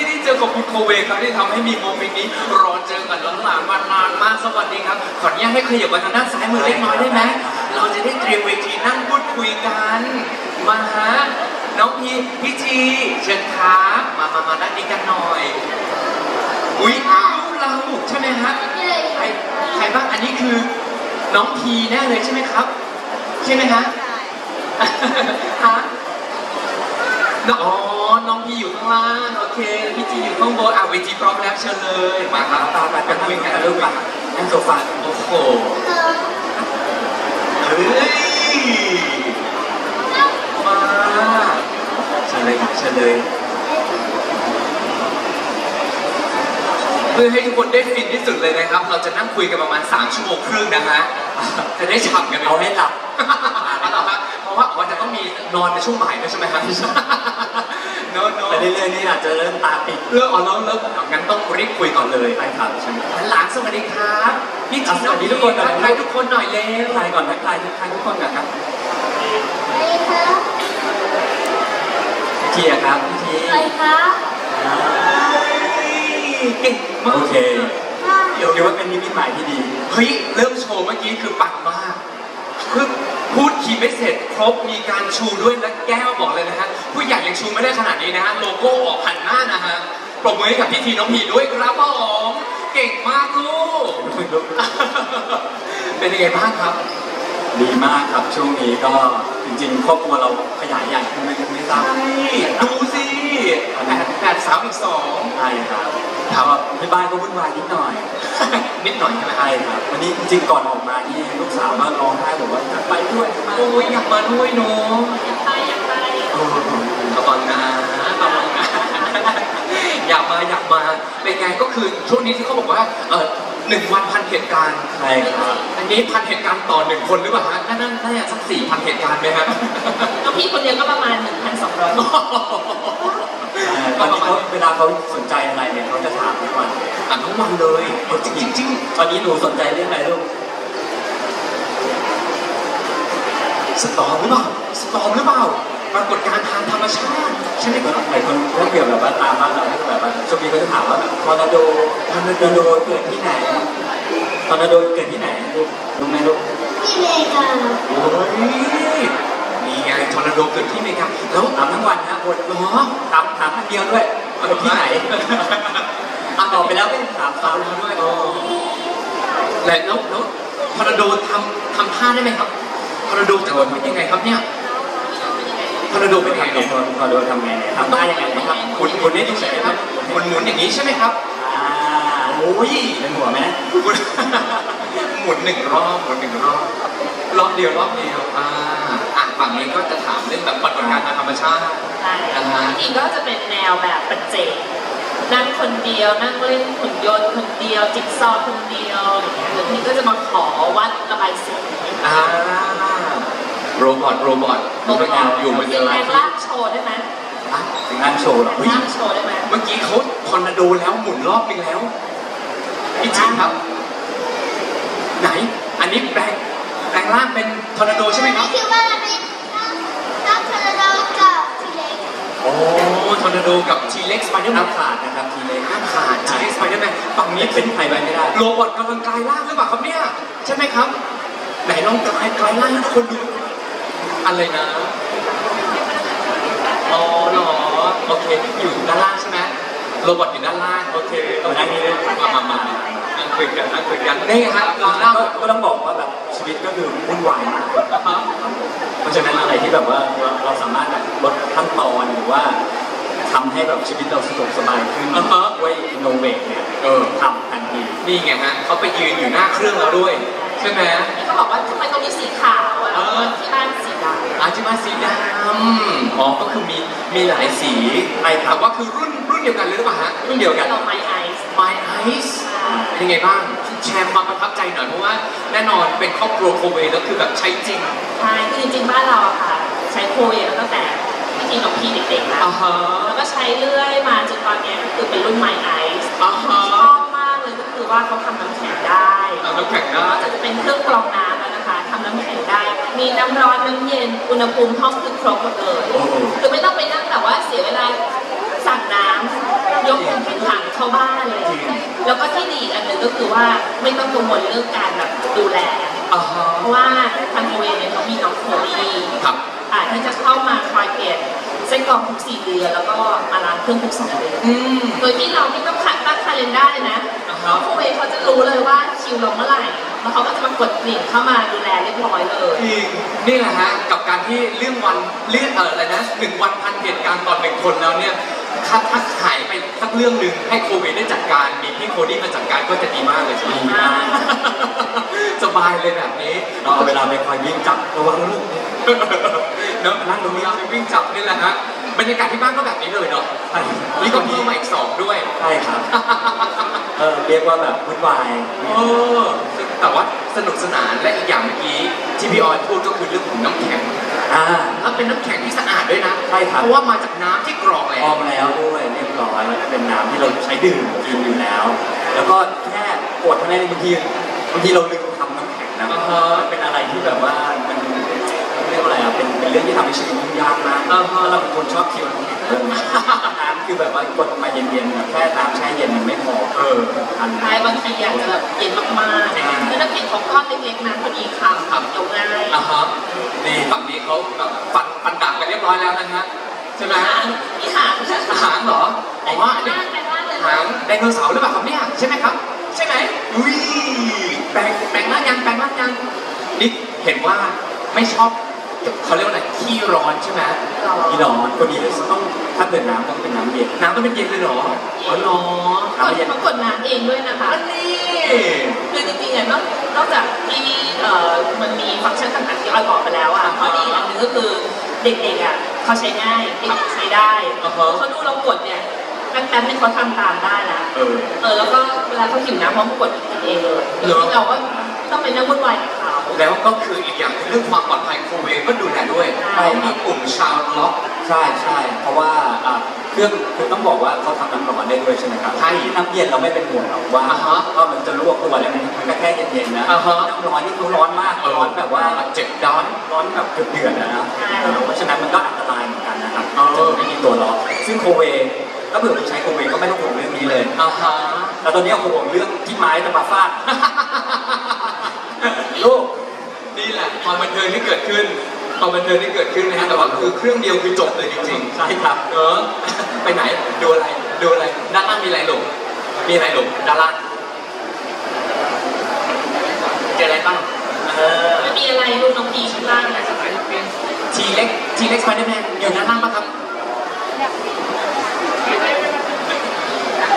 ที่ได้เจอกับคุณโคเวครับที่ทำให้มีโมเมนต์นี้รอเจอกันหลังๆมานานมากสวัสดีครับ ขออนุญาตให้ขยับมาทางด้านซ้ายมือเล็กน้อยได้ไหมเราจะได้เตรียมเวทีนั่งพูดคุยกันมาฮะน้องพีพี่จีเชิญครับมามามาด้านนี้กันหน่อยอุ๊ยลูกเราใช่ไหมฮะใครใครบ้างอันนี้คือน้องพีแน่เลยใช่ไหมครับ ใช่ไหมฮะฮะ น้องอ๋อ น้องพีอยู่ข้างล่าง โอเค พี่จีอยู่ข้างบน อะเวทีพร้อมแล้วเชิญเลย มาครับตามไปกันคุยกันลูกมานั่งโซฟาโอ้โห เฮ้ย มาเชิญเลยครับเชิญเลย เพื่อให้ทุกคนได้ฟินที่สุดเลยนะครับ เราจะนั่งคุยกันประมาณ 3 ชั่วโมงครึ่งนะฮะ จะได้ฉ่ำกันเอาให้หลับ เอา ว่าอ๋อจะต้องมีนอนในช่วงบ่ายด้วยใช่ไหมครับโน้ตโน้ไปตเรื่อยๆนี่อาจจะเริ่มตาปิดเลิกอ๋อเลิกเลิกเอางั้นต้องรีบคุยก่อนเลยไปครับใช่ไหมหลานสวัสดีครับพี่จีอะสวัสดีทุกคนหน่อยทักทายทุกคนหน่อยเร็วทักทายก่อนทักทายทักทายทุกคนก่อนครับพี่ทีอะครับพี่ทีเก่งมากโอเคเดี๋ยวคิดว่าเป็นนิมิตหมายที่ดีเฮ้ยเริ่มโชว์เมื่อกี้คือปังมากคือ พูดคีย์ไม่เสร็จครบมีการชูด้วยและแก้วบอกเลยนะฮะผู้ใหญ่ยังชูไม่ได้ขนาดนี้นะฮะโลโก้ออกหันหน้านะฮะปรบมือให้กับพี่ทีน้องพีด้วยครับผมเก่งมากลูก เป็นยังไงบ้างครับ ดีมากครับช่วงนี้ก็จริงๆครอบครัวเราขยายใหญ่ขึ้นไม่ไม่ทราบใช่ดูสิแปดแปดสามอีกสอง ใช่ครับ ถามว่าที่บ้านก็วุ่นวายนิดหน่อย นิดหน่อยใช่ไหมใช่ครับวันนี้จริงๆก่อนออกมานี่ลูกสาวมาร้องไห้บอกว่าอยากไปด้วยจะมาโอ้ยอยากมาด้วยเนาะเออขอบคุณนะขอบคุณนะอยากมาอยากมาเป็นไงก็คือช่วงนี้ที่เขาบอกว่าเออหนึ่งวันพันเหตุการณ์ ใช่ครับ อันนี้พันเหตุการณ์ต่อหนึ่งคนหรือเปล่าฮะน่าน่าน่าจะสักสี่พันเหตุการณ์ไหมฮะน้องพี่คนเดียวก็ประมาณ 1,200 ตอนนี้เขาเวลาเขาสนใจอะไรเนี่ยเขาจะถามทุกวันอ่านทั้งวันเลยเออจริงจริงตอนนี้หนูสนใจเรื่องอะไรลูกๆสตอมหรือเปล่าสตอมหรือเปล่าปรากฏการณ์ทางธรรมชาติใช่ไหมครับหลายคนถ้าเกี่ยวแบบว่าตามบ้านเราที่แบบว่าช่วงนี้ก็จะถามว่าแบบทอร์นาโดทอร์นาโดเกิดที่ไหนทอร์นาโดเกิดที่ไหนลูกรู้ไหมลูกโอ้ย นี่ไงทอร์นาโดเกิดที่อเมริกาแล้วถามทั้งวันนะคนเหรอถามถามคนเดียวด้วยเกิดที่ไหนอะตอบไปแล้วไม่ถามตาซ้ำมเราด้วยอ๋อแล้วแล้วแล้วทอร์นาโดทำทำท่าได้ไหมครับทอร์นาโดจะเป็นยังไงครับเนี่ยทอร์นาโดเป็นยังไงทำเนี่ยทอร์นาโดทำไงเนี่ยทำได้ยังไงนะครับหมุนหมุนให้ดูหน่อยได้ไหมหมุนหมุนอย่างนี้ใช่ไหมครับอ่าโอ้ยเป็นหัวไหมหมุนหมุนหนึ่งรอบหมุนหนึ่งรอบรอบเดียวรอบเดียวอ่าอะ ฝั่งนี้ก็จะถามเรื่องแบบปรากฏการณ์ทางธรรมชาติ ใช่จริงๆก็จะเป็นแนวแบบปัจเจกนั่งคนเดียวนั่งเล่นหุ่นยนต์คนเดียวจิ๊กซอว์คนเดียวอย่างเงี้ยหรือพี่ก็จะมาขอวัดระบายสีอ่าโรบอทโรบอทโมอยู่โหมันอยู่มันแปจะลอะไรงร่างโชว์ได้ไหมอะถึงงานโชว์เหรอแปลงร่างโชว์ได้ไหมเมื่อกี้เขาทอร์นาโดแล้วหมุนรอบนึงแล้วพี่จิงครับ ไหน อันนี้แปลงแปลงร่างเป็นทอร์นาโดใช่ไหมครับ โอ้ทอร์นาโดกับทีเล็กสไปเดอร์แมนน้ำขาดนะครับทีเล็กห้ามขาดทีเล็กสไปเดอร์แมนฝั่งนี้นี่เป็เป็นนใครไปไม่ได้ โรบอทกำลังกลายร่างหรือเปล่าครับเนี่ย ใช่ไหมครับ ไหนลองกลายกลายร่างให้ทุกคนดู อะไรนะ อ๋อเหรอโอเค อยู่ด้านล่างใช่ไหมโรบอทอยู่ด้านล่าง โอเคโอเคมามามานั่งคุยกันนั่งคุยกันนี่ไงฮะลองเล่าก็ ก็ต้องบอกว่าแบบ ชีวิตก็คือวุ่นวายมากเพราะฉะนั้นอะไรที่แบบว่าเราเราสามารถแบบลดขั้นตอนหรือว่าทำให้แบบชีวิตเราสะดวกสบายขึ้นอ่าฮะด้วยอินโนเวทเนี่ยเออ ทำทันทีนี่ไงฮะเขาไปยืนอยู่หน้าเครื่องแล้วด้วย ใช่ไหมพี่ก็บอกว่าทำไมตรงนี้สีขาวอะแล้วก็ที่บ้านสีดำ อาจิมาสีดำอ๋อก็คือมีมีหลายสีใช่ครับแต่ว่าคือรุ่นรุ่นเดียวกันเลยหรือเปล่าฮะรุ่นเดียวกัน เราไมไอซ์ My Ice เป็นไงบ้าง แชร์ความประทับใจหน่อยเพราะว่าแน่นอนเป็นครอบครัวโคเวแล้วคือแบบใช้จริงใช่คือจริงๆบ้านเราอะค่ะ ใช้โคเวตั้งแต่พี่ทีน้องพี่เด็กๆแล้วอ่าฮะแล้วก็ใช้เรื่อยมาจนตอนเนี้ยก็คือเป็นรุ่นไมไอซ์อ่าฮะชอบมากเลยก็คือว่าเขาทำน้ำแข็งได้ทำน้ำแข็งได้นอกจากจะเป็นเครื่องกรองน้ำแล้วนะคะทำน้ำแข็งได้ มีน้ำร้อนน้ำเย็นอุณหภูมิห้องคือครบหมดเลย โอ้โหคือไม่ต้องไปนั่งแบบว่าเสียเวลาสั่งน้ำโยยกมือขึ้นถัง เข้าบ้านเลยแล้วก็ที่ดีอีกอันหนึ่งก็คือว่าไม่ต้องกังวลเรื่องการแบบดูแล อ่าฮะเพราะว่าทางโมเวเนี่ยเขามีน้องโคลี่ครับ อ่าที่จะเข้ามาคอยเปลี่ยนเส้นกรองทุกสี่เดือนแล้วก็มาล้างเครื่องทุกสองเดือน อืม โดยที่เราไม่ต้องขัดตั้งคาเลนด้าเลยนะอ่าเพฮะราะโคเวเขาจะรู้เลยว่าคิวเราเมื่อไหร่ แล้วเขาก็จะมากดกลิ่งเข้ามาดูแลเรียบร้อยเลยจริงนี่แหละฮะกับการที่เรื่องวันเรื่องเอออะไรนะหนึ่งวันพันเหตุการณ์ต่อหนึ่งคนแล้วเนี่ย ถ้าถ้าหายไปสักเรื่องหนึ่งให้โควิดได้จัดการ มีพี่โคดี้มาจัดการก็จะดีมากเลยใช่ไหมดีมากสบายเลยแบบนี้ เราเอาเวลาไปคอยวิ่งจับระวังลูกเนอะนั่งตรงนี้เราไปวิ่งจับนี่แหละฮะบรรยากาศที่บ้านก็แบบนี้เลยเนาะใช่นี่ก็เพิ่มมาอีกสองด้วย ใช่ครับ เออเรียกว่าแบบวุ่นวายเออแต่ว่าสนุกสนานและอีกอย่างเมื่อกี้ที่พี่ออยพูดก็คือเรื่องของน้ำแข็ง อ่าแล้วเป็นน้ำแข็งที่สะอาดด้วยนะใช่ครับ เพราะว่ามาจากน้ำที่กรองแล้อวอมแล้วด้วยเรียบร้อยมันเป็นน้ำที่เราใช้ดื่มกินอยู่แล้ว แล้วก็แค่กดเท่านั้นเองบางทีบางทีเราลืมทำน้ำแข็งนะอ่าฮะมันเป็นอะไรที่แบบว่า มันเรียกว่าอะไรอะเป็นเป็นเรื่องที่ทำให้ชีวิตยุ่งยากมากอ่าฮะแล้วเราเป็นคนชอบเคี้ยวน้ำแข็งเลยน้ำคือแบบว่ากดมาเย็นๆแบบแค่น้ำแช่เย็นมันไม่พอเออทัน ใช่บางทีอยากจะแบบเย็นมากๆคือน้ำแข็งของก้อนเล็กๆนะพอดีคำครับยกง่ายอะฮะนี่ฝั่งนี้เขาแบบฟันฟันดาบกันเรียบร้อยแล้วนะฮะใช่ไหมหางนี่หางหางเหรออ๋ออันนี้แต่ว่าเลยหางไดโนเสาร์หรือเปล่าครับเนี่ยใช่ไหมครับ ใช่ไหมอุ้ยแปลงแปลงร่างยังแปลงร่างยังนี่เห็นว่าไม่ชอบ เขาเรียกว่าอะไรขี้ร้อนใช่ไหมพี่น้องคนนี้ต้องถ้าเกิดน้ำต้องเป็นน้ำเย็นน้ำต้องเป็นเย็นเลยเหรออ๋อเหรอกดเขากดน้ำเองด้วยนะคะอันนี้คือจริงๆอะนอกนอกจากที่เอ่อมันมีฟังก์ชันต่างๆที่ออยบอกไปแล้วอะข้อดีอันหนึงก็คือเด็กๆอะเขาใช้ง่ายเด็กใช้ได้อ่าฮะเขาดูเรากดเนี่ยแป๊บๆนี่เขาทำตามได้แล้วเออเออแล้วก็เวลาเขาหิวน้ำเขาก็กดกินเองเลยโดยที่เราก็ ต้องไปนั่งวุ่นวายกับเขาแล้วก็คืออีกอย่างคือเรื่องความปลอดภัยโควิดก็ดูแลด้วยใช่ เขามีกลุ่มชาวล็อก ใช่ใช่เพราะว่าอะเครื่องคือต้องบอกว่าเขาทำน้ำร้อนได้ด้วยใช่ไหมครับใช่น้ำเย็นเราไม่เป็นห่วงหรอกว่าอ่าฮะว่ามันจะลวกตัวแล้วมันมันก็แค่เย็นๆนะอ่าฮะ น้ำร้อนนี่เขาร้อนมากร้อนแบบว่าเจ็บด้อน ร้อนแบบเดือดเดือดๆนะนะเออเพราะฉะนั้นมันก็อันตรายเหมือนกันนะครับเออ จะไม่มีตัวล็อกซึ่งโคเวถ้าเผื่อคุณใช้โคเวก็ไม่ต้องห่วงเรื่องนี้เลย อ่าฮะ แต่ตอนนี้ห่วงเรื่องที่ไม้จะมาฟาดลูกนี่แหละ ความบันเทิงที่เกิดขึ้นความบันเทิงที่เกิดขึ้นนะฮะแต่ว่าคือเครื่องเดียวคือจบเลยจริงใช่ครับๆเออไปไหนดูอะไรดูอะไรด้านล่างมีอะไรหลงมีอะไรหลงด้านล่างเจออะไรบ้างเออไม่มีอะไรลูกน้องพีข้างล่างนะทีเล็กทีเล็กสไปเดอร์แมนอยู่ด้านล่างปะครับ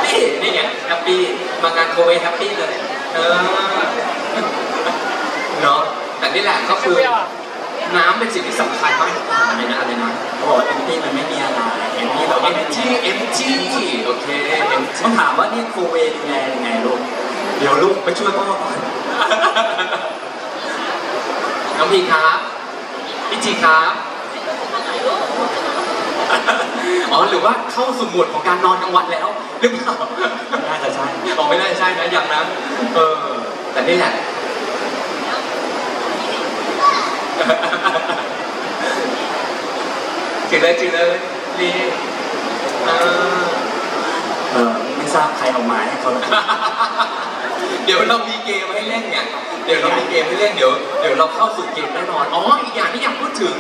นี่นี่ไงแฮปปี้มางานโคเวแฮปปี้เลยเออเนาะแต่ นี่แหละก็คือน้ำเป็นสิ่งที่สำคัญมากอะไรนะอะไรนะเขาบอกว่าเอ็มตี้มันไม่มีอะไรเอ็มตี้เราไม่เอ็มีมจีเอ็มจีโอเคเอ็มจีต้องถามว่านี่โคเวยังไงยังไงลูก เดี๋ยวลูกไปช่วยพ่อก่อนน้องพีครับพี่จีครับอ๋อหรือว่าเข้าสู่โหมดของการนอนกลางวันแล้วหรือเปล่าน่าจะใช่ออกไม่ได้ใช่นะอย่างนั้นเออแต่นี่แหละ จืดเลยจืดเลยนี่เออเออไม่ทราบใครเอาไม้ให้เขาหรอกเดี๋ยวเรามีเกมให้เล่นไงเดี๋ยวเรามีเกมให้เล่น เดี๋ยว เดี๋ยวเราเข้าสู่เกมแน่นอน อ๋อ อีกอย่างที่อยากพูดถึง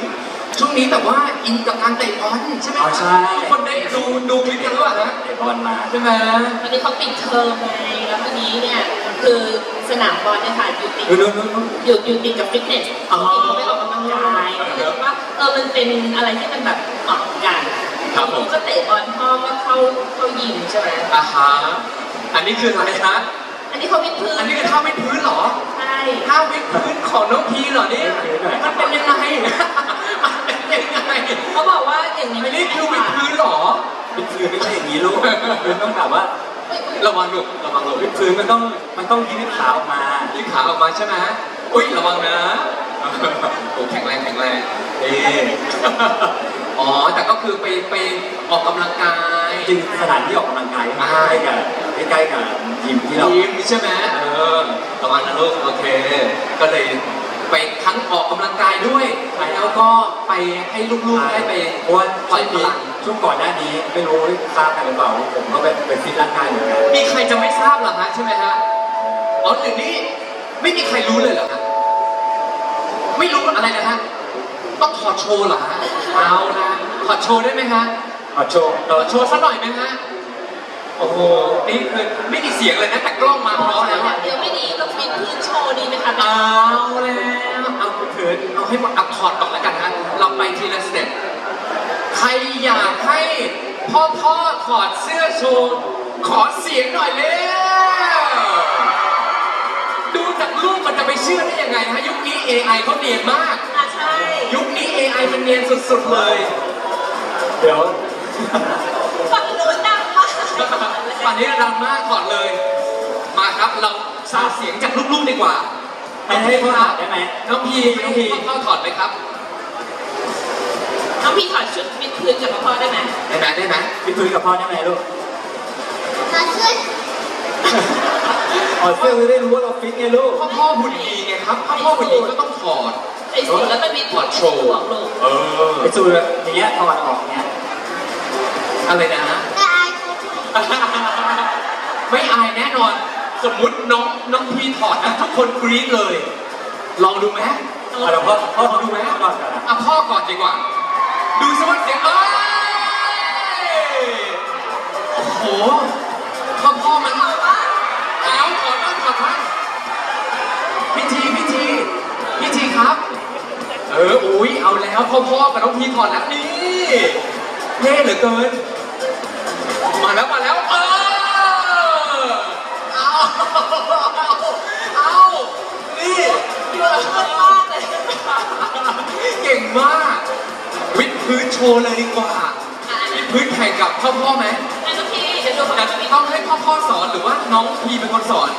ช่วงนี้แบบว่าอินกับการเตะบอลใช่ไหมอ๋อใช่ ทุกคนได้ดูดูคลิปกันหรือเปล่าฮะเตะบอลมา ใช่ไหม วันนี้เขาปิดเทอมไงแล้ววันนี้เนี่ยคือส นามบอลเนี่ยค่ะอยู่ติดดูดูดูดูอยู่อยู่ติดกับฟิตเนสปกติเขาไม่ออกกำลังกายก็เลยคิดว่าเออมันเป็นอะไรที่มันแบบเหมาะกันครับผม ก็เตะบอลพ่อก็เข้าเข้ายิมใช่ไหมอ่าฮะอันนี้คืออะไรฮะ อันนี้เขาวิดพื้นอันนี้คือท่าวิดพื้นเหรอ ใช่ท่าวิดพื้นของน้องพีเหรอเนี่ยมันเป็นยังไง มันเป็นยังไงเขาบอกว่าอย่างนี้อันนี้คือวิดพื้นเหรอวิดพื้นไม่ใช่อย่างนี้ลูกคือต้องแบบว่า ระวังลูกระวังลูกวิดพื้นมันต้องมันต้องยืดขาออกมายืดขาออกมาใช่ไหมอุ้ยระวังนะโอ้แข็งแรงแข็งแรงเออ๋อแต่ก็คือไปไปออกกำลังกายจริงๆสถานที่ออกกำลังกายใกล้ๆกับใกล้ๆกับยิมที่เรายิมใช่ไหมเออระวังนะลูกโอเค ก็เลยไปทั้งออกกำลังกายด้วยแล้วก็ไปให้ลูกๆได้ไปเพราะว่าปล่อยพปีลังป ช่วงก่อนหน้านี้ไม่รู้ทราบกันหรือเปล่าผมก็เป็นเป็นฟิตร่างกายเหมือนกันมีใครจะไม่ทราบเหรอฮะใช่ไหมฮะอ๋อหรือนี่ไม่มีใครรู้เลยเหรอฮะไม่รู้อะไรนะฮะต้องถอดโชว์เหรอฮะเอานะถอดโชว์ได้ไหมฮะเอาโชว์ถอดโชว์สักหน่อยไหมฮะโอ้โหนี่คือไม่มีเสียงเลยนะแต่กล้องมาพร้อมแล้วอะ เดี๋ยวไม่ดีเราฟิตพื้นโชว์ดีไหมคะเอาแล้ว เอาเถิดเอาให้หมดเอาถอดก่อนแล้วกันฮะเราไปทีละสเต็ปใค รอยากให้พ่อพ่อถอดเสื้อโชว์ขอเสียงหน่อยเร็วดูจากรูปมันจะไปเชื่อได้ยังไงฮะยุคนี้ AI เขาเนียนมาก อะใช่ ยุคนี้ AI มันเนียนสุดๆเลย เดี๋ยวฝั่งนู้นดังมากป่านนี้ดังมากก่อนเลย มาครับเราทราบเสียงจากลูกๆดีกว่าให้ให้พ่อถอดได้ไหมน้องพีน้องพีเข้าถอดไหมครับ น้องพี่ถอดชุดฟิตพื้นกับพ่อได้ไหมได้ไหมได้ไหมฟิตพื้นกับพ่อได้ไหมลูกมาช่วยถอดเสื้อจะได้รู้ว่าเราฟิตไงลูกพ่อพ่อหุ่นดีไงครับพ่อพ่อหุ่นดีก็ต้องถอดใส่สูทแล้วก็มีถอดโชว์ห่วงลูกเออไอ้สูตรแบบอย่างเงี้ยถอดออกเงี้ยอะไรนะแต่อายเขาช่วยไม่อายแน่นอน สมมุติน้องน้องพีถอดนะทุกคนกรี๊ดเลย ลองดูไหมเอาเดี๋ยวพ่อพ่อเขาดูไหมก่อนก่อนนะอะพ่อก่อนดีกว่า ดูสิว่าเสียงเอ้ยโอ้โหพ่อพ่อมันเอาถอดบ้างถอดบ้างพิธีพิธีพิธีครับ เอออุ้ยเอาแล้วพ่อพ่อกับน้องพีถอดแล้วนี่เท่เหลือเกิน มาแล้วมาแล้วเออเอาเอานี่เยอะมากเลยเก่งมาก พื้นโชว์เลยดีกว่าวิดพื้นแข่งกับพ่อพ่อไหมไอ้น้องพี่เดี๋ยวดูของแต่น้องพี่ต้องให้พ่อพ่อสอนหรือว่าน้องพีเป็นคนสอน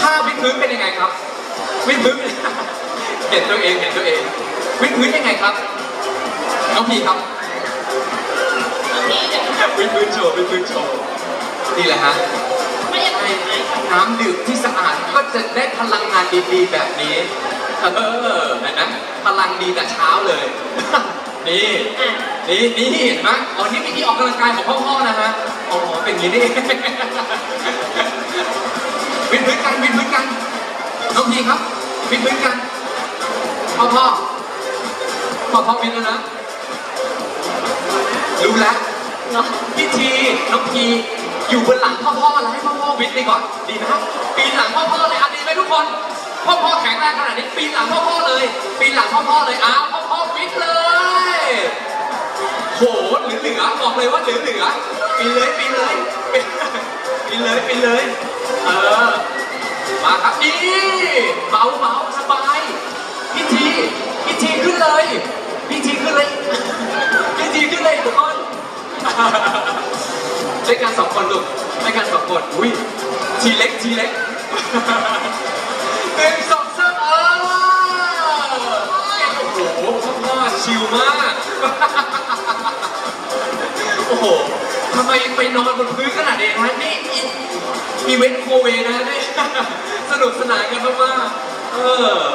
ถ้าวิดพื้นเป็นยังไงครับวิดพื้นเห็นตัวเองเห็นตัวเองวิดพื้นยังไงครับ น้องพีครับน้องพี่เดี๋ยววิดพื้นโชว์วิดพื้นโชว์นี่แหละฮะ ไม่อยากให้ไหมน้ำดื่มที่สะอาดก็จะได้พลังงานดีๆแบบนี้ เออเห็นไหมพลังดีแต่เช้าเลย นี่อ่นี่นี่เห็นไหมอ๋อนี่วิธีออกกำลังกายของพ่อๆนะฮะอ๋อเป็นอย่างนี้นี่เองวิดพื้นกันวิดพื้นกันน้องพีครับวิดพื้นกันพ่อพ่อพ่อพ่อวิดแล้วนะรู้แล้วเนาะพิธีน้องพีอยู่บนหลังพ่อพ่อแล้วให้พ่อพ่อวิทย์ไปก่อนดีไหมครับปีนหลังพ่อพ่อเลยอะดีไหมทุกคนพ่อพ่อแข็งแรงขนาดนี้ปีนหลังพ่อพ่อเลยปีนหลังพ่อพ่อเลยอ้าว อพ่อวิทย์เลย โหเหลือเหลือบอกเลยว่าเหลือเหลือปีนเลยปีนเลยปีนเลยปีนเลยเออมาครับนี่เบาเบาสบายพิธีพิธีขึ้นเลยพิธีขึ้นเลยพิธีขึ้นเลยทุกคนใช้การสองคนลูกใช้การสองคนอุ้ยทีเล็กทีเล็ก ชิลมาก โอ้โหทำไมไปนอนบนพื้นขนาดนี้นะนี่อีอีเวนต์โคเวนะนี่ สนุกสนานกันมากๆเออ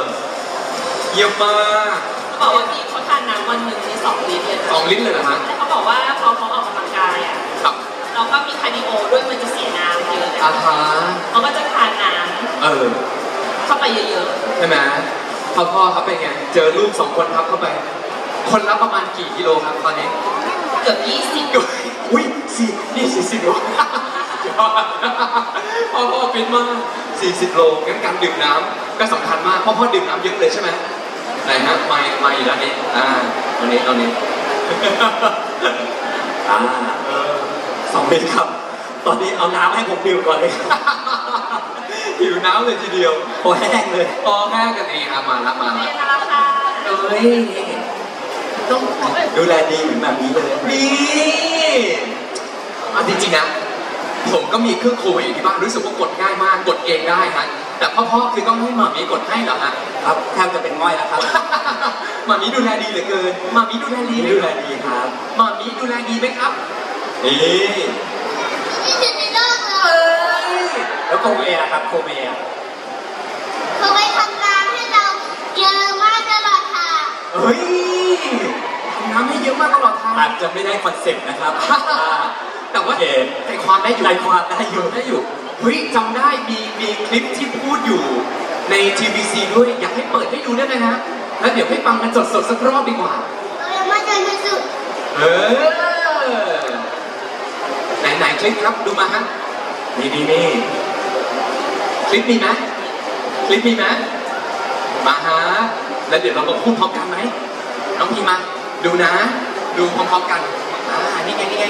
เยี่ยมมากเขาบอกว่าพี่เขาทานน้ำวันหนึ่งในสองลิตรเลยสองลิ้นเลยเหรอฮะแล้วเขาบอกว่าพอเขาออกกำลังกายอะครับเราก็มีคาร์ดิโอด้วยมันจะเสียน้ำเยอะอาฮาเขาก็จะทานน้เออำเข้าไปเยอะใช่ไหมพ่อพ่อครับเป็นไง เจอลูกสองคนครับเข้าไป คนละประมาณกี่กิโลครับตอนนี้ๆเกือบยี่สิบอุ้ยสี่นี่สี่สิบโลพ่อพ่อฟิตมากสี่สิบโลงั้นการดื่มน้ำก็สำคัญมากพ่อพ่อดื่มน้ำเยอะเลยใช่ไหมไหนฮะไม่ไม่อยู่แล้วนี่อ่าตรงนี้ตรงนี้อ่าเออสองเมตรครับ ตอนนี้เอาน้ำให้ผมดื่มก่อนเลยครับหิวน้ำเลยทีเดียวโอ้แห้งเลยพอแม่กันเองอะมาละมาไม่ละน่ารักค่ะเอ้ย ต้องดูแลดีเหมือนแบบนี้เลยนี่เอาจริงๆนะ ผมก็มีเครื่องโควิดอยู่ที่บ้านรู้สึกว่ากดง่ายมากกดเองได้ฮะแต่พ่อพ่อคือต้องให้หมามีกดให้เหรอฮะ ครับแทบจะเป็นง่อยแล้วครับ หมามีดูแลดีเหลือเกินหมามีดูแลดีไหมดูแลดีครับหมามีดูแลดีไหมครับนี่ที่สุดในโลกเลเอ้ยยแล้วโคเวอะครับโคเวอะเขาไปทำงานให้เราเยอะมากตลอดค่ะ เฮ้ย ทำงน้ำให้เยอะมากตลอดทาง อาจจะไม่ได้คอนเซ็ปต์นะครับแต่ว่าโอเคใจความได้อยู่ใจความได้อยู่ได้อยู่เฮ้ยจำได้มีมีคลิปที่พูดอยู่ใน TVC ด้วยอยากให้เปิดให้ดูได้ไหมฮะแล้วเดี๋ยวให้ฟังกันสดๆสักรอบดีกว่าเรายังไม่เจอที่สุดเออไหนไหนๆคลิปครับดูมาฮะนี่นี่นี่คลิปมีไหมคลิปมีไหมมาฮะแล้วเดี๋ยวเรามาพูดพร้อมกันไหมน้องพีมา ดูนะ ดูพร้อมๆกัน อ่า นี่ไง นี่ไง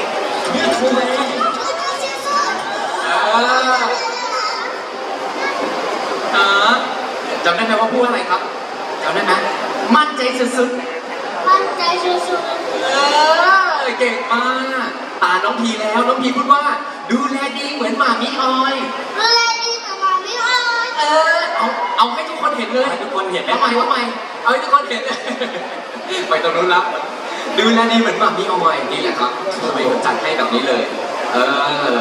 เลือกทูเวเราเจอที่สุดเออเออจำได้ไหมว่าพูดอะไรครับจำได้ไหมมั่นใจสุดๆ มั่นใจสุดเออเก่งมากตาน้องพีแล้วน้องพีพูดว่า ดูแลดีเหมือนหมามิออย ๆดูแลดีกับมาไม่อ้อยเออเอาเอาให้ทุกคน เห็นเลยให้ทุกคนเห็นไหมเอาใหม่เอาใหม่เอาให้ทุกคนเห็นเลยไปตรงนู้นแล้วดูแลดีเหมือนหมามิออยนี่แหละครับทำไมผมจัดให้แบบนี้เลย เออ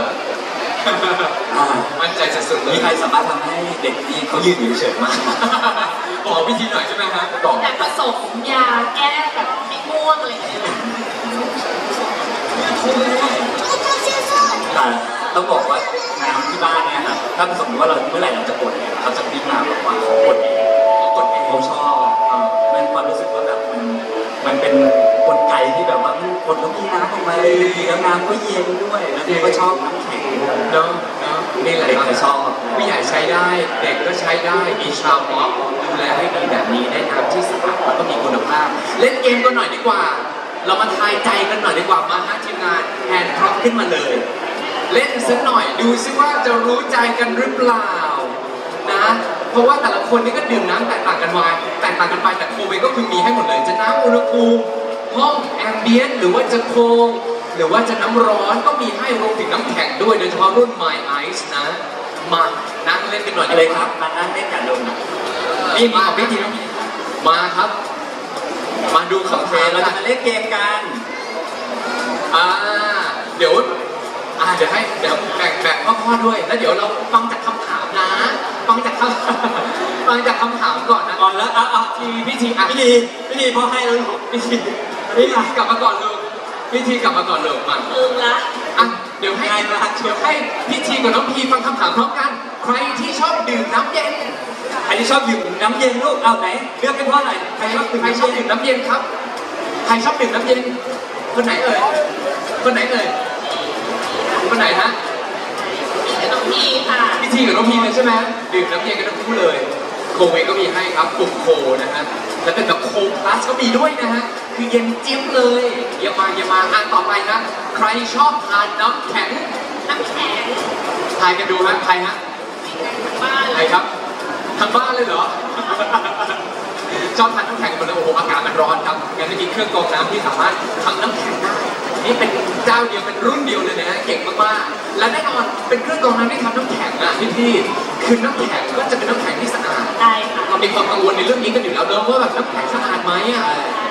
อ่ามั่นใจสุดๆเลมียใครสามารถทำให้เด็กที่เขายืนอยู่เฉยๆมาบอกวิธีหน่อยใช่ไหมฮะบอกแต่ผสมยาแก้แบบให้ม่วงอะไรอย่างเงี้ยเราเจอที่สุดแต่ต้องบอกว่าน้ำที่บ้านเนี่ยครับถ้าสมมติว่าเราเมื่อไหร่เราจะกดเนี่ยเขาจะพิจารณาบอกว่าเขากดเองเขากดเองเขาชอบเออมันความรู้สึกว่าแบบมันมันเป็นกลไกที่แบบว่ามันกดแล้วมีน้ำออกมาเลยแล้วน้ำก็เย็นด้วยแล้วเด็กก็ชอบน้ำแข็งด้วยเนาะเนาะนี่แหละเด็กครับก็ชอบผู้ใหญ่ใช้ได้ เด็กก็ใช้ได้มีชาวม็อบดูแลให้ดีแบบนี้ได้น้ำที่สะอาดแล้วก็มีคุณภาพ เล่นเกมกันหน่อยดีกว่า เรามาทายใจกันหน่อยดีกว่ามาฮะทีมงานแฮนด์พร็อพขึ้นมาเลย เล่นสักหน่อยดูซิว่าจะรู้ใจกันหรือเปล่านะ เพราะว่าแต่ละคนนี่ก็ดื่มน้ำแตกต่างกันมาแตกต่างกันไปแต่โคเวก็คือมีให้หมดเลย จะน้ำอุณหภูมิห้องแอมเบียนหรือว่าจะโคงหรือว่าจะน้ำร้อนก็มีให้รวมถึงน้ำแข็งด้วยโดยเฉพาะรุ่น My Ice นะ มานั่งเล่นกันหน่อยอะไรครับมานั่งเล่นกันลงนี่มาพิธีน้องพีมาครับ มาดูโอคำเคถามเรากัจะนมาเล่นเกมกันอ่าเดี๋ยว อ่าเดี๋ยวให้เดี๋ยวแบ่งแบ่งพ่อๆด้วย แล้วเดี๋ยวเราฟังจากคำถามนะ ฟังจากคำ ฟังจากคำถามก่อนนะก่อนแล้วอะอะทีพิธีอะพี่ดีพี่ดีพอให้แล้วลูกพี่ดีพิธีกลับมาก่อนลูกพิธีกลับมาก่อนลูกมาลืมละอะเดี๋ยวให้เดี๋ยวให้พิธีกับน้องพีฟังคำถามพร้อมกัน ใครที่ชอบดื่มน้ำเย็นใครที่ชอบดื่มน้ำเย็นลูกเอาไหนเลือกเป็นเพราะอะไรใครชอบใครชอบดื่มน้ำเย็นครับ ใครชอบดื่มน้ำเย็น คนไหนเอ่ยคนไหนเอ่ย คนไหนฮะพี่กับน้องพีค่ะพิธีกับน้องพีเลยใช่ไหมดื่มน้ำเย็นกันทั้งคู่เลย โคเวก็มีให้ครับกลุ่มโคนะฮะ แล้วเป็นแบบโคพลัสก็มีด้วยนะฮะ คือเย็นเจี๊ยบเลยเยี่ยมมาเยี่ยมมาอ่านต่อไปนะใครชอบทานน้ำแข็ง น้ำแข็งทายกันดูฮะใครฮะบ้านใคเลรยครับทางบ้านเลยเหรอ ชอบทานน้ำแข็งหมดเลยโอ้โหอากาศมันร้อนครับงั้นจะมีเครื่องกรองน้ำที่สามารถทำน้ำแข็งได้นี่เป็นเจ้าเดียวเป็นรุ่นเดียวเลยนะฮะเก่งมากๆและแน่นอนเป็นเครื่องกรองน้ำที่ทำน้ำแข็งอะพี่พี่ๆคือน้ำแข็งก็จะเป็นน้ำแข็งที่สะอาดได้ค่ะเรามีความกังวลในเรื่องนี้กันอยู่แล้วเนอะว่าแบบน้ำแข็งสะอาดไหมอะ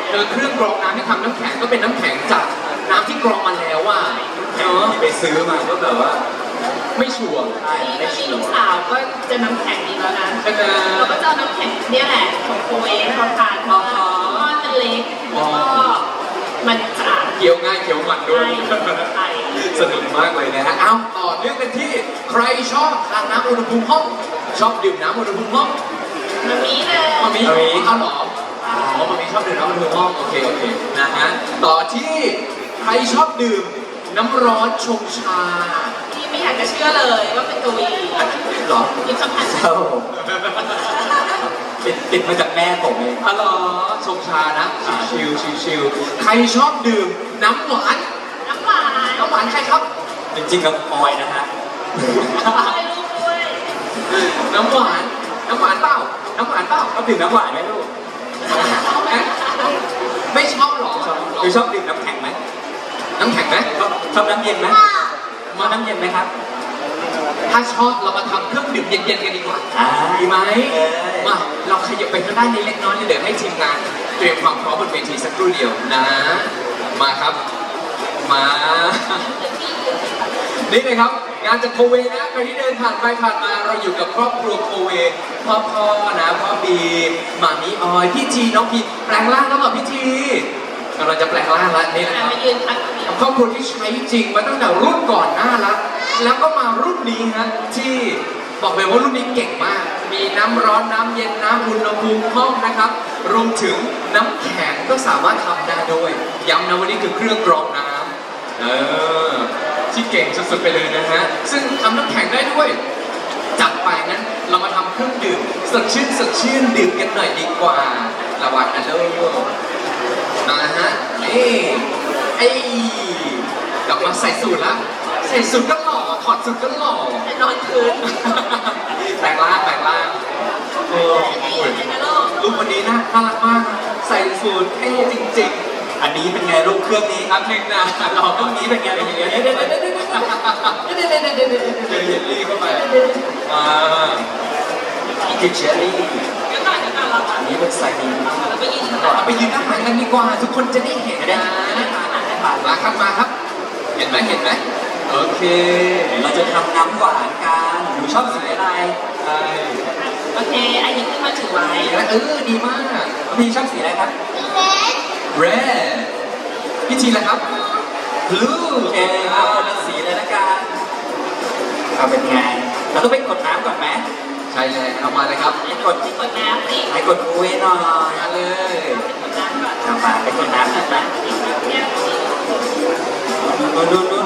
เออเครื่องกรองน้ำที่ทำน้ำแข็งก็เป็นน้ำแข็งจากน้ำที่กรองมาแล้วอะเนาะที่ไปซื้อมาก็แบบว่า ไม่ชัวร์ใช่นี่ไม่ก็มีชิลูวกสาวก็จะน้ำแข็งอีกแล้วนะใช่ไหมเราก็จะเอาน้ำแข็งเนี่ยแหละของโคเวฟเขาทานเพราะว่าก้อนมันเล็กแล้วก็มันสะอาดเคี้ยวง่ายเคี้ยวมันด้วใช่ยใช่สนุกมากเลยนะฮะ เอาต่อเนื่องกันที่ใครชอบทานน้ำอุณหภูมิห้อง ชอบดื่มน้ำอุณหภูมิห้องมันมีเลย มามีเอาเหรออ๋อมามีชอบดื่มน้ำอุณหภูมิห้อง โอเคโอเคนะฮะ ต่อที่ใครชอบดื่มน้ำร้อนชงชาที่ ไม่อยากจะเชื่อเลยว่าเป็นตัววีเหรอมีคำถามครับผมติดติดมาจากแม่ผมเองอ๋อเหรอชงชานะ ชิวชิวชิวใครชอบดื่มน้ำหวาน น้ำหวานน้ำหวานใครครับ จริงๆกับออยนะฮะให้ลูกด้วยน้ำหวาน น้ำหวานเปล่า น้ำหวานเปล่าชอบดื่มน้ำหวานไหมลูก ไม่ชอบหรอชอบหรือชอบดื่มน้ำแข็งไหม น้ำแข็งไหมชอบชอบน้ำเย็นไหมว่า มาน้ำเย็นไหมครับ ถ้าชอบเรามาทำเครื่องดื่มเย็นๆกันดีกว่าอ่าดีไหมเออ มาเราขยับไปทางด้านนี้เล็กน้อยเลยเดี๋ยวให้ทีมงานเตรียมความพร้อมบนเวทีสักครู่เดียวนะ มาครับ มา นี่เลยครับ งานจากโคเวนะใครที่เดินผ่านไปผ่านมาเราอยู่กับครอบครัวโคเวพ่อพ่อนะพ่อบีหมามีออยพี่จีน้องพีแปลงร่างแล้วเหรอพี่จีกำลังจะแปลงร่างแล้วนี่นะคอะรับมายืนพักตรงนี้ ครอบครัวที่ใช้จริงมาตั้งแต่รุ่นก่อนหน้าแล้วแล้วก็มารุ่นนี้ฮะที่บอกเลยว่ารุ่นนี้เก่งมาก มีน้ำร้อนน้ำเย็นน้ำอุณหภูมิห้องนะครับ รวมถึงน้ำแข็งก็สามารถทำได้ด้วย ย้ำนะวันนี้คือเครื่องกรองน้ำเออที่เก่งสุดๆไปเลยนะฮะ ซึ่งทำน้ำแข็งได้ด้วย จัดไปงั้นเรามาทำเครื่องดื่มสดชื่นสดชื่นดื่มกันหน่อยดีกว่าระว่างนั้นเลยมาฮะนี่ ไอ้กลับมาใส่สูตรละใส่สูตรก็หล่อถอดสูตรก็หล่อไปนอนคืนแปลงร่างแปลงร่างโอ้ไอ้โหไอ้นะลูกลูกวันนี้น่าน่ารักมาก ใส่สูตรเท่จริงอันนี้เป็นไงลูกเครื่องนี้ๆอันหนึ่งนะเราต้องนี้เป็นไงเป็นยังไงเดี๋ยวเดี๋ยวเดี๋ยวเดี๋ยวเดี๋ยวเดี๋ยวเดี๋ยวเดี๋ยวเดี๋ยวเดี๋ยวเยลลี่เข้าไปอ่านี่คือเชอร์รี่เดี๋ยวก่อนเดี๋ยวก่อนเราก่อนอันนี้เป็นไซดีนเราไปยืนข้างหลังเอาไปยืนด้านหลังกันดีกว่าทุกคนจะได้เห็นได้นะได้ทานได้ทาน มาครับมาครับ เห็นไหมเห็นไหมโอเคเดี๋ยวเราจะทำน้ำหวานกันหนูชอบสีอะไรใช่โอเคไอ้ยิงขึ้นมาถือไว้เออดีมากพี่ชอบสีอะไรครับ red พี่ทีละครับ blue โอเคเอาคนละสีเลยละกันเอาเป็นไงเราต้องไปกดน้ำก่อนไหมใช่เลยเอามาเลยครับไปกดกดน้ำสิไปกดคุยหน่อยมาเลยกดน้ำก่อนเอามาไปกดน้ำหน่อยไหมแก้วสินู่นนู่ นนู่นนู่น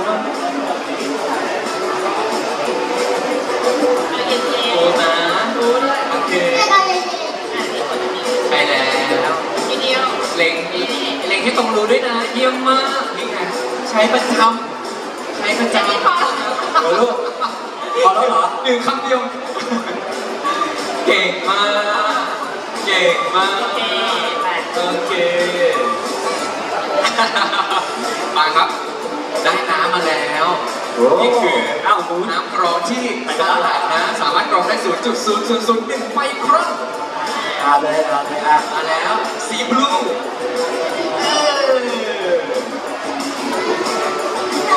เอเย็นๆโอ้นะโอเคอะนี่กดอันนี้ไปแล้วทีเดียวเล็งเล็งให้ตรงรู้ด้วยนะ เยี่ยมมากนี่ไงใช้ประจำใช้ประจจะไม่พอโอ้ลูกพอแล้วเหรอหนึ่งคำเดียว เก่งมาก เก่งมากโอเคปโอเคมาครับ มาแล้วโอ้ นี่คือเอ้าหนูน้ำกรองที่สะอาดนะ สามารถกรองได้ 0.0001ไมครอนเอาเลยเอาเลยอะมาแล้วสีบลู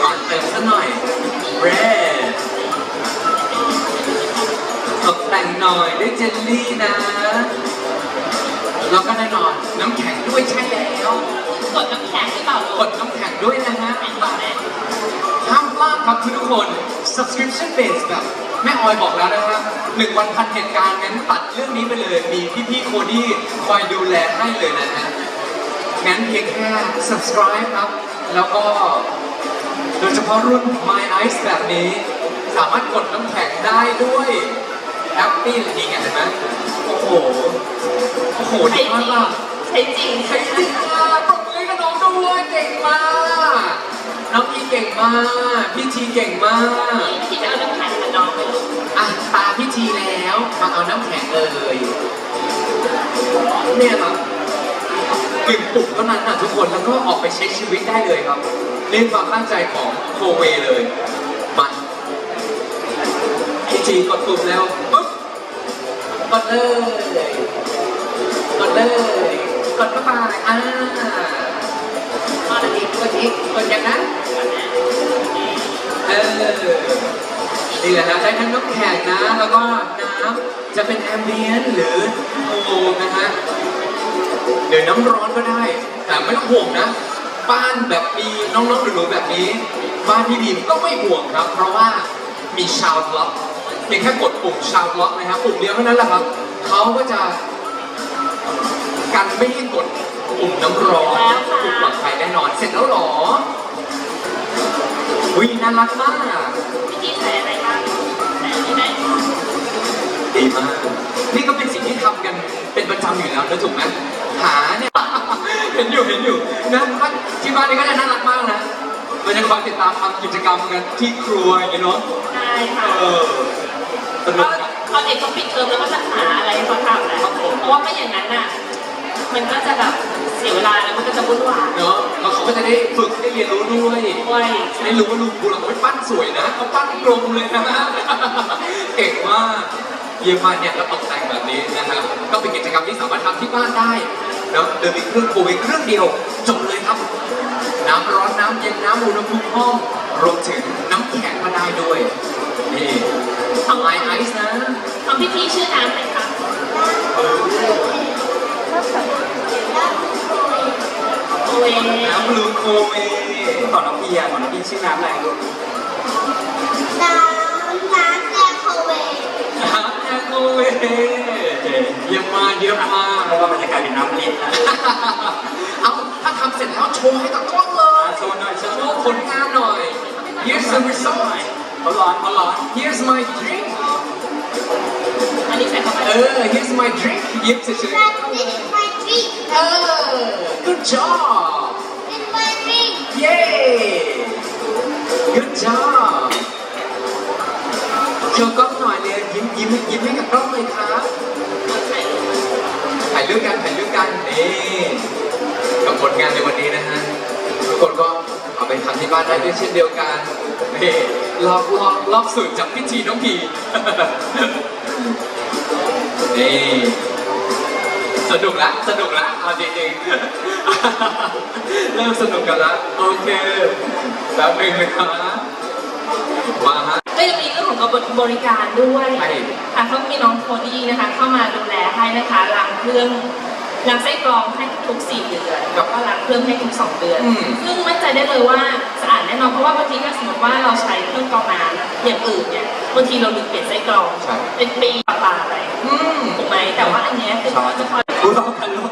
มาเติมสักหน่อย red ตกแต่งหน่อยด้วยเจลลี่นะ แล้วก็แน่นอนน้ำแข็งด้วยใช่แล้วกดน้ำแข็งหรือเปล่าลูกดน้ำแข็งด้วยนะฮะไม่ต่อแน่ห้ามพลาดครับทุกคน subscription base แบบแม่ออยบอกแล้วนะครับหนึ่งวันพันเหตุการณ์งั้นตัดเรื่องนี้ไปเลย มีพี่ๆโคดี้คอยดูแลให้เลยนะฮะงั้นเพียงแค่ subscribe ครับ แล้วก็ โดยเฉพาะรุ่น My Ice แบบนี้ สามารถกดน้ำแข็งได้ด้วยแอปปี้เลยดีไงเห็นไหมโอ้โห โอ้โหใช้ดีจมาริกงล่ะใช้จริงใช้จริงมากปรบมือให้กับน้องด้วยเก่งมาก น้องอีเก่งมาก พี่ทีเก่งมาก ที่จะเอาน้ำแข็งมาน้องไปลูกอะตาพี่ทีแล้ว มาเอาน้ำแข็งเลยเนี่ยครับกึ่งปุ่มเท่านั้นนะทุกคนแล้วก็ออกไปใช้ชีวิตได้เลยครับ เล่นความตั้งใจของโคเวเลยมาพี่ทีกดปุ่มแล้ว กดเลยกดเลยกดเข้าไปอ่ามาอีกกดอีกกดย่างนั้นเออนี่แหละนะได้ทั้งน้ำแข็งนะ แล้วก็น้ำจะเป็นแอมเบียนหรือโฮมนะฮะหรือน้ำร้อนก็ได้ แต่ไม่ต้องห่วงนะ บ้านแบบมีน้องๆหนูๆแบบนี้ บ้านพี่บีมก็ไม่ห่วงครับ เพราะว่ามีชาวล็อก พียงแค่กดปุ่มชาวล็อกนะครับปุ่มเดียวเท่านั้นแหละครับเขาก็จะกันไม่ให้กดปุ่มน้ำร้อนปุ่มปลอดภัยแน่นอน เสร็จแล้วเหรอวิน่ารักมากวิธีใส่อะไรบ้างใส่อันนี้ไหมดีมาก นี่ก็เป็นสิ่งที่ทำกันเป็นประจำอยู่แล้วนะถูกไหมหาเนี่ยเห็นอยู่เห็นอยู่นะว่าที่บ้านนี้ก็จะน่ารักมากนะเราจะคอยติดตามทำกิจกรรมกันที่ครัวอย่างเงี้ยเนาะใช่ค่ะเออ สนุกนะพอเด็กเขาปิดเทอมแล้วก็จะหาอะไรให้เขาทำแหละเพราะว่าไม่อย่างนั้นน่ะ มันก็จะแบบเสียเวลาแล้วมันก็จะวุ่นวายเนาะแล้วเขาก็จะได้ฝึกได้เรียนรู้ด้วย ด้วยได้รู้ว่าลูกกูเราไม่ปั้นสวยนะเขาปั้นกลมเลยนะเก่งมากเยี่ยมมากเนี่ยแล้วตกแต่งแบบนี้นะครับก็เป็นกิจกรรมที่สามารถทำที่บ้านได้เนาะเดินมีเครื่องโควิดเครื่องเดียวจบเลยครับ น้ำร้อนน้ำเย็นน้ำอุณหภูมิห้องรวมถึงน้ำแข็งก็ได้ด้วยนี่ ทำไอไอซ์นะทำพิธีชื่อน้ำไหมคะเออโอเวน้ำบลูโคเวก่อนน้องพี่อะก่อนน้องพี่ชื่อน้ำอะไรลูกน้ำน้ำแกงโคเวน้ำแอลโคเวเจเยี่ยมมากเยี่ยมมากเพราะว่ามันจะกลายเป็นน้ำลิ้นนะเอาถ้าทำเสร็จแล้วโชว์ให้กับกล้องเลยโชว์หน่อยโชโชว์ว์ผลงานหน่อย Here's the result เขาร้อนเขาร้อน Here's my drink อันนี้ใส่เข้าไปเออ Here's my drink ยิ้มเฉย That is my drink ๆเออ Good job It's my drink Yay Good job โชว์กล้องหน่อยเลยยิ้มยิ้มยิ้มให้กับกล้องเลยครับถ่ายรูปกันถ่ายรูปกันนี่กับผลงานในวันนี้นะฮะทุกคนก็เอาไปทำที่บ้านได้ด้วยเช่นเดียวกันนี่ ลอกลอกลอกสูตรจากพิธีน้องพีนี่สนุกละสนุกละเอาจริงๆเริ่มสนุกกันละโอเคแป๊บหนึงนะครับมาฮะก็จะมีเรื่องของกระบวนบริการด้วยใช่ ค่ะเขามีน้องโคดี้นะคะ เข้ามาดูแลให้นะคะล้างเครื่อง ล้างไส้กรองให้ทุก4เดือนแล้วก็ล้างเครื่องให้ทุก2เดือน อืม ซึ่งมั่นใจได้เลยว่าสะอาดแน่นอนเพราะว่าบางทีถ้าสมมติว่าเราใช้เครื่องกรองน้ำอย่างอื่นเนี่ยบางทีเราลืมเปลี่ยนไส้กรอง ใช่เป็นปีป่าๆไปอืมถูกไหมแต่ว่าอันเนี้ยคือเขาจะคอย รู้ต้องกันลูก